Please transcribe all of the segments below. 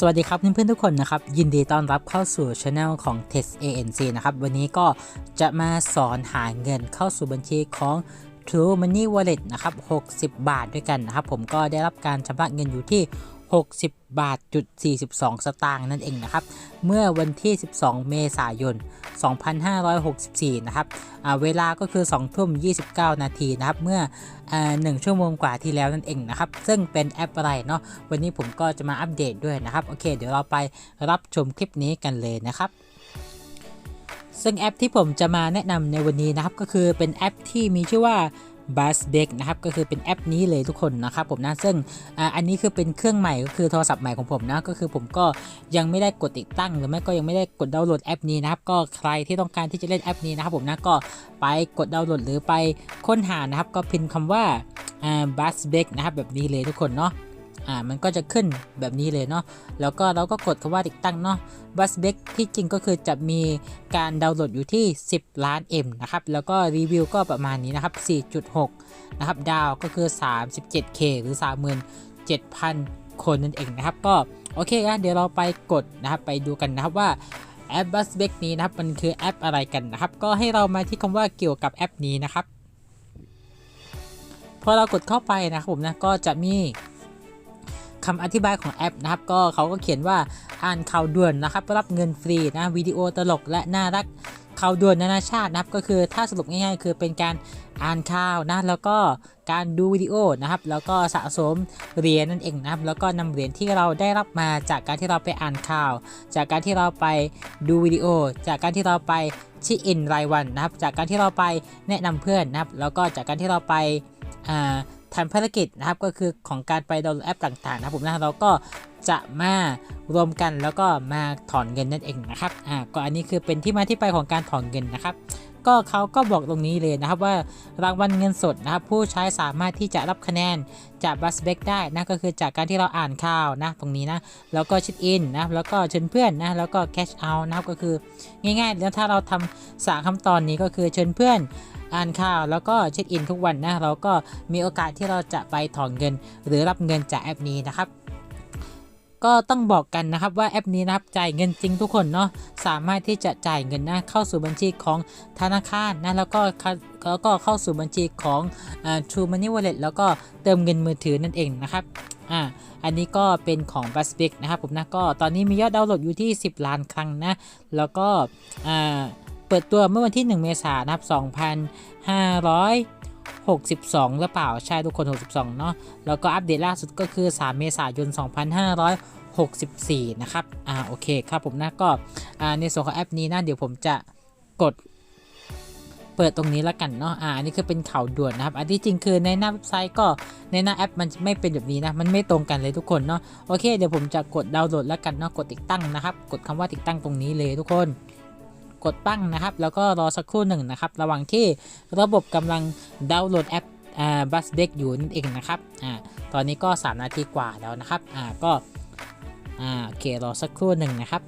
สวัสดีครับเพื่อนๆทุกคนนะครับ ยินดีต้อนรับเข้าสู่ช anel ของ Test ANC นะครับ วันนี้ก็จะมาสอนหาเงินเข้าสู่บัญชีของ True Money Wallet นะครับ 60 บาทด้วยกันนะครับ ผมก็ได้รับการชำระเงินอยู่ที่ 60 บาทจุด42 สตางค์นั่นเองนะครับ เมื่อวันที่ 12 เมษายน 2564 นะครับอ่าเวลาก็คือ 2 ทุ่ม 29 นาทีนะครับ เมื่ออ่า1ชั่วโมงกว่าที่แล้วนั่นเองนะครับ ซึ่งเป็นแอปอะไรเนาะ วันนี้ผมก็จะมาอัปเดตด้วยนะครับ โอเค เดี๋ยวเราไปรับชมคลิปนี้กันเลยนะครับซึ่งแอปที่ผมจะมาแนะนำในวันนี้นะครับ ก็คือเป็นแอปที่มีชื่อว่า b u z b e c นะครับก็คือเป็นแอปนี้เลยทุกคนนะครับผมนะซึ่งออันนี้คือเป็นเครื่องใหม่ก็คือโทรศัพท์ใหม่ของผมนะก็คือผมก็ยังไม่ได้กดติดตั้ง หรือไม่ก็ยังไม่ได้กดดาวน์โหลดแอปนี้นะครับก็ใครที่ต้องการที่จะเล่นแอปนี้นะครับผมนะก็ไปกดดาวน์โหลดหรือไปค้นหานะครับก็พิมพ์คำว่าว่า b u z b e k นะครับแบบนี้เลยทุกคนเนาะ อ่ามันก็จะขึ้นแบบนี้เลยเนาะแล้วก็เราก็กดคำว่าติดตั้งเนาะ b u s b e k ที่จริงก็คือจะมีการดาวน์โหลดอยู่ที่ 10 ล้าน M นะครับแล้วก็รีวิวก็ประมาณนี้นะครับ 4.6 นะครับดาวก็คือ 37K หรือ 37,000 คนนั่นเองนะครับ ก็โอเคนะเดี๋ยวเราไปกดนะครับไปดูกันนะครับว่าแอป b u s b e k นี้นะครับมันคือแอปอะไรกันนะครับ ก็ให้เรามาที่คำว่าเกี่ยวกับแอปนี้นะครับพอเรากดเข้าไปนะครับผมนะก็จะมี คำอธิบายของแอปนะครับ ก็เขาก็เขียนว่าอ่านข่าวด่วนนะครับ รับเงินฟรีนะวิดีโอตลกและน่ารักข่าวด่วนนานาชาตินะครับ ก็คือถ้าสรุปง่ายๆ คือเป็นการอ่านข่าวนะแล้วก็การดูวิดีโอนะครับ แล้วก็สะสมเหรียญนั่นเองนะครับ แล้วก็นำเหรียญที่เราได้รับมาจากการที่เราไปอ่านข่าว จากการที่เราไปดูวิดีโอ จากการที่เราไปชิอินรายวันนะครับ จากการที่เราไปแนะนำเพื่อนนะครับ แล้วก็จากการที่เราไปอ่า ทำภารกิจนะครับก็คือของการไปดาวน์โหลดแอปต่างๆนะครับผมนะเราก็จะมารวมกันแล้วก็มาถอนเงินนั่นเองนะครับอ่าก็อันนี้คือเป็นที่มาที่ไปของการถอนเงินนะครับ ก็เขาก็บอกตรงนี้เลยนะครับว่ารางวัลเงินสดนะครับผู้ใช้สามารถที่จะรับคะแนนจากบัสเบกได้นะก็คือจากการที่เราอ่านข่าวนะตรงนี้นะแล้วก็ชิดอินนะแล้วก็เชิญเพื่อนนะแล้วก็แคชเอาท์นะครับก็คือง่ายๆแล้วถ้าเราทำสามขั้นตอนนี้ก็คือเชิญเพื่อนอ่านข่าวแล้วก็เช็คอินทุกวันนะเราก็มีโอกาสที่เราจะไปถอนเงิน หรือรับเงินจากแอปนี้นะครับ ก็ต้องบอกกันนะครับว่าแอปนี้นะครับจ่ายเงินจริงทุกคนเนาะสามารถที่จะจ่ายเงินนะเข้าสู่บัญชีของธนาคารนะแล้วก็แล้วก็เข้าสู่บัญชีของอ่า True Money Wallet แล้วก็เติมเงินมือถือนั่นเองนะครับอ่าอันนี้ก็เป็นของ b u s b i k นะครับผมนะก็ตอนนี้มียอดดาวน์โหลดอยู่ที่ 10 ล้านครั้งนะ แล้วก็อ่าเปิดตัวเมื่อวันที่ 1 เมษายนนะครับ2,562 หรือเปล่า ใช่ทุกคน 62 เนาะแล้วก็อัปเดตล่าสุดก็คือ 3 เมษายน 64 นะครับ อ่า โอเคครับผมนะก็อ่าในส่วนของแอปนี้นะ เดี๋ยวผมจะกดเปิดตรงนี้แล้วกันเนาะ อ่า อันนี้คือเป็นข่าวด่วนนะครับ อันที่จริงคือในหน้าเว็บไซต์ก็ในหน้าแอปมันไม่เป็นแบบนี้นะ มันไม่ตรงกันเลยทุกคนเนาะ โอเค เดี๋ยวผมจะกดดาวน์โหลดแล้วกันเนาะ กดติดตั้งนะครับ กดคำว่าติดตั้งตรงนี้เลยทุกคน กดตั้งนะครับ แล้วก็รอสักครู่หนึ่งนะครับ ระหว่างที่ระบบกำลังดาวน์โหลดแอปอ่าบัสเบกอยู่นั่นเองนะครับ อ่า ตอนนี้ก็ 3 นาทีกว่าแล้วนะครับ อ่า ก็ อ่าโอเครอสักครู่หนึ่งนะครับ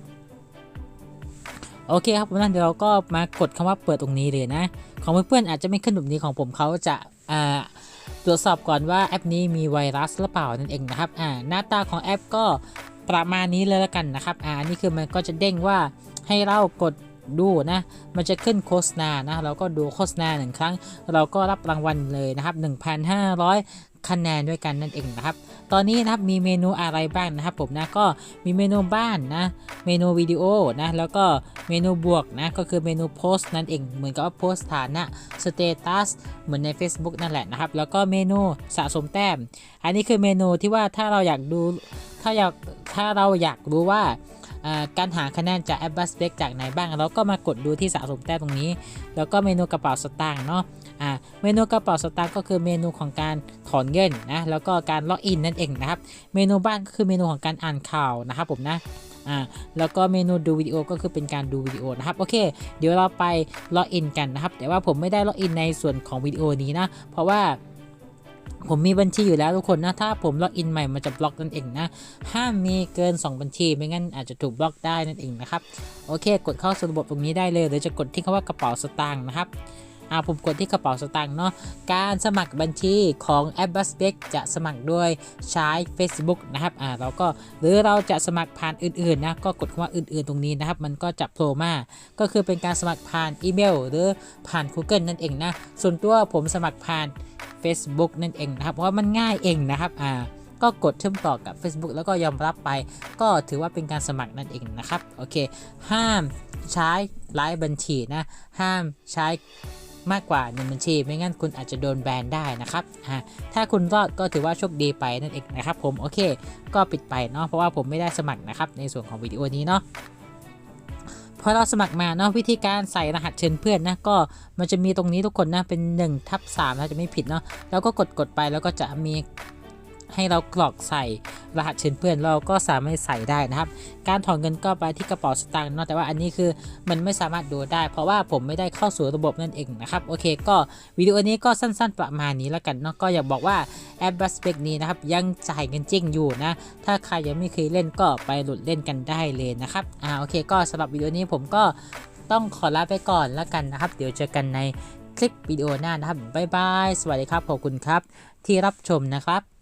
โอเคครับผมนั่นเดี๋ยวเราก็มากดคำว่าเปิดตรงนี้เลยนะ ของเพื่อนๆอาจจะไม่ขึ้นแบบนี้ของผมเขาจะอ่าตรวจสอบก่อนว่าแอปนี้มีไวรัสหรือเปล่านั่นเองนะครับอ่าหน้าตาของแอปก็ประมาณนี้เลยละกันนะครับอ่านนี้คือมันก็จะเด้งว่าให้เรากดดูนะ มันจะขึ้นโฆษณานะ เราก็ดูโฆษณาหนึ่งครั้ง เราก็รับรางวัลเลยนะครับ1,500 คะแนนด้วยกันนั่นเองนะครับ ตอนนี้นะครับมีเมนูอะไรบ้างนะครับผมนะก็มีเมนูบ้านนะ เมนูวิดีโอนะแล้วก็เมนูบวกนะก็คือเมนูโพสต์นั่นเองเหมือนกับว่าโพสต์ฐานะสเตตัสเหมือนใน Facebook นั่นแหละนะครับ แล้วก็เมนูสะสมแต้ม อันนี้คือเมนูที่ว่าถ้าเราอยากดูถ้าอยากถ้าเราอยากรู้ว่าอ่าการหาคะแนนจากแอปบัสเบกจากไหนบ้างเราก็มากดดูที่สะสมแต้มตรงนี้ แล้วก็เมนูกระเป๋าสตางค์เนาะ อ่าเมนูกระเป๋าสตางค์ก็คือเมนูของการถอนเงินนะแล้วก็การล็อกอินนั่นเองนะครับเมนูบ้านก็คือเมนูของการอ่านข่าวนะครับผมนะอ่าแล้วก็เมนูดูวิดีโอก็คือเป็นการดูวิดีโอนะครับโอเค เดี๋ยวเราไปล็อกอินกันนะครับ แต่ว่าผมไม่ได้ล็อกอินในส่วนของวิดีโอนี้นะ เพราะว่าผมมีบัญชีอยู่แล้วทุกคนนะ ถ้าผมล็อกอินใหม่มันจะบล็อกนั่นเองนะ ห้ามมีเกิน 2 บัญชีไม่งั้นอาจจะถูกบล็อกได้นั่นเองนะครับ โอเค กดเข้าสู่ระบบตรงนี้ได้เลยหรือจะกดที่คำว่ากระเป๋าสตางค์นะครับ อ่าผมกดที่กระเป๋าสตางค์เนาะการสมัครบัญชีของแอป b u s b a k จะสมัครด้วยใช้ Facebook นะครับอ่าเราก็หรือเราจะสมัครผ่านอื่นๆนะก็กดคำว่าอื่นๆตรงนี้นะครับ มันก็จะโผล่มาก็คือเป็นการสมัครผ่านอีเมล หรือผ่าน Google นั่นเองนะส่วนตัวผมสมัครผ่าน Facebook นั่นเองนะครับเพราะมันง่ายเองนะครับอ่าก็กดเชื่อมต่อกับ Facebook แล้วก็ยอมรับไป ก็ถือว่าเป็นการสมัครนั่นเองนะครับ โอเค ห้ามใช้หลายบัญชีนะ ห้ามใช้ มากกว่า1บัญชี ไม่งั้นคุณอาจจะโดนแบนได้นะครับอ่าถ้าคุณรอดก็ถือว่าโชคดีไปนั่นเองนะครับผมโอเค ก็ปิดไปเนาะเพราะว่าผมไม่ได้สมัครนะครับในส่วนของวิดีโอนี้เนาะพอเราสมัครมาเนาะวิธีการใส่รหัสเชิญเพื่อนนะก็มันจะมีตรงนี้ทุกคนนะเป็น1ทับ3ถ้าจะไม่ผิดเนาะแล้วก็กดกดไปแล้วก็จะมี ให้เรากรอกใส่รหัสเชิญเพื่อนเราก็สามารถใส่ได้นะครับ การถอนเงินก็ไปที่กระเป๋าสตางค์เนาะแต่ว่าอันนี้คือมันไม่สามารถดูได้ เพราะว่าผมไม่ได้เข้าสู่ระบบนั่นเองนะครับโอเค ก็วิดีโอนี้ก็สั้นๆประมาณนี้แล้วกันเนาะก็อยากบอกว่าแอปบัสเบกนี้นะครับยังจ่ายเงินจริงอยู่นะ ถ้าใครยังไม่เคยเล่นก็ไปโหลดเล่นกันได้เลยนะครับอ่าโอเค ก็สำหรับวิดีโอนี้ผมก็ต้องขอลาไปก่อนแล้วกันนะครับ เดี๋ยวเจอกันในคลิปวิดีโอหน้านะครับบ๊ายบาย สวัสดีครับ ขอบคุณครับ ที่รับชมนะครับ